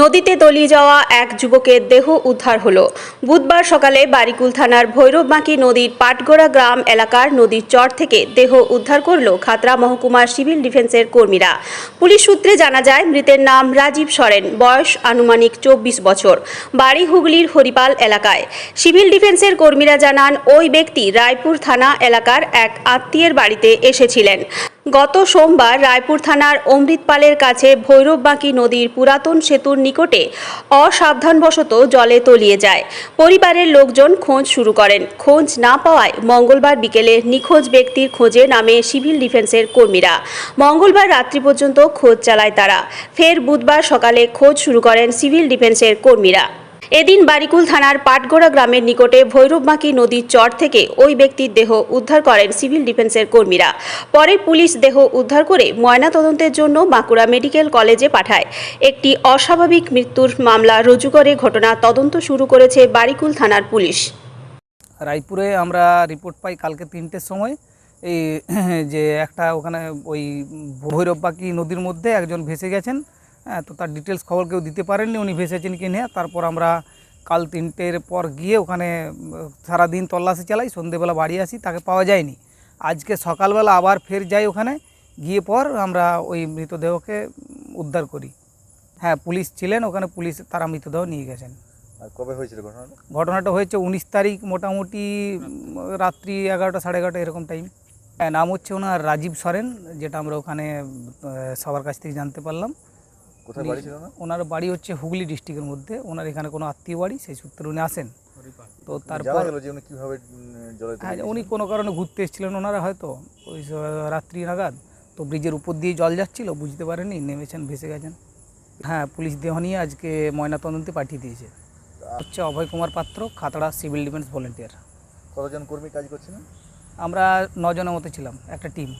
নদীতে তলিয়ে যাওয়া এক যুবকের দেহ উদ্ধার হলো। বুধবার সকালে বারিকুল থানার ভৈরববাঁকি নদীর পাটগোড়া গ্রাম এলাকার নদীর চর থেকে দেহ উদ্ধার করল খাতড়া মহকুমার সিভিল ডিফেন্সের কর্মীরা। পুলিশ সূত্রে জানা যায়, মৃতের নাম রাজীব সরেন, বয়স আনুমানিক চব্বিশ বছর, বাড়ি হুগলির হরিপাল এলাকায়। সিভিল ডিফেন্সের কর্মীরা জানান, ওই ব্যক্তি রায়পুর থানা এলাকার এক আত্মীয়ের বাড়িতে এসেছিলেন। গত সোমবার রায়পুর থানার অমৃতপালের কাছে ভৈরববাঁকি নদীর পুরাতন সেতুর নিকটে অসাবধানবশত জলে তলিয়ে যায়। পরিবারের লোকজন খোঁজ শুরু করেন। খোঁজ না পাওয়ায় মঙ্গলবার বিকেলে নিখোঁজ ব্যক্তির খোঁজে নামে সিভিল ডিফেন্সের কর্মীরা। মঙ্গলবার রাত্রি পর্যন্ত খোঁজ চালায় তারা। ফের বুধবার সকালে খোঁজ শুরু করেন সিভিল ডিফেন্সের কর্মীরা। এদিন বারিকুল থানার পাটগোড়া গ্রামের নিকটে ভৈরববাঁকি নদীর চর থেকে ওই ব্যক্তির দেহ উদ্ধার করেন সিভিল ডিফেন্সের কর্মীরা। পরে পুলিশ দেহ উদ্ধার করে ময়নাতদন্তের জন্য বাঁকুড়া মেডিকেল কলেজে পাঠায়। একটি অস্বাভাবিক মৃত্যুর মামলা রুজু করে ঘটনা তদন্ত শুরু করেছে বারিকুল থানার পুলিশ। রায়পুরে আমরা রিপোর্ট পাই কালকে তিনটের সময়। এই যে একটা ওখানে ওই ভৈরববাকি নদীর মধ্যে একজন ভেসে গেছেন। হ্যাঁ তো তার ডিটেলস খবর কেউ দিতে পারেননি উনি ভেসেছেন কি না তারপর আমরা কাল তিনটের পর গিয়ে ওখানে সারাদিন তল্লাশি চালাই সন্ধেবেলা বাড়ি আসি তাকে পাওয়া যায়নি। আজকে সকালবেলা আবার ফের যাই ওখানে গিয়ে পর আমরা ওই মৃতদেহকে উদ্ধার করি। হ্যাঁ পুলিশ ছিলেন ওখানে পুলিশ তারা মৃতদেহ নিয়ে গেছেন। আর কবে হয়েছিল ঘটনাটা? ঘটনাটা হয়েছে উনিশ তারিখ মোটামুটি রাত্রি এগারোটা সাড়ে এগারোটা এরকম টাইম হ্যাঁ নাম হচ্ছে ওনার রাজীব সরেন যেটা আমরা ওখানে সবার কাছ থেকে জানতে পারলাম। কোথায় বাড়ি ছিল না ওনার বাড়ি হচ্ছে হুগলি ডিস্ট্রিক্টের মধ্যে। ওনার এখানে কোনো আত্মীয় বাড়ি সেই সূত্রে উনি আসেন। তো তারপর উনি কীভাবে হ্যাঁ উনি কোনো কারণে ঘুরতে এসেছিলেন ওনারা হয়তো। ওই রাত্রি নাগাদ। তো ব্রিজের উপর দিয়ে জল যাচ্ছিল বুঝতে পারেনি নেমেছেন ভেসে গেছেন। হ্যাঁ পুলিশ দেহ নিয়ে আজকে ময়নাতদন্তে পাঠিয়ে দিয়েছে। হচ্ছে অভয় কুমার পাত্র খাতড়া সিভিল ডিফেন্স ভলেন্টিয়ার। কতজন কর্মী কাজ করছিলেন? আমরা নজনের মতো ছিলাম একটা টিম।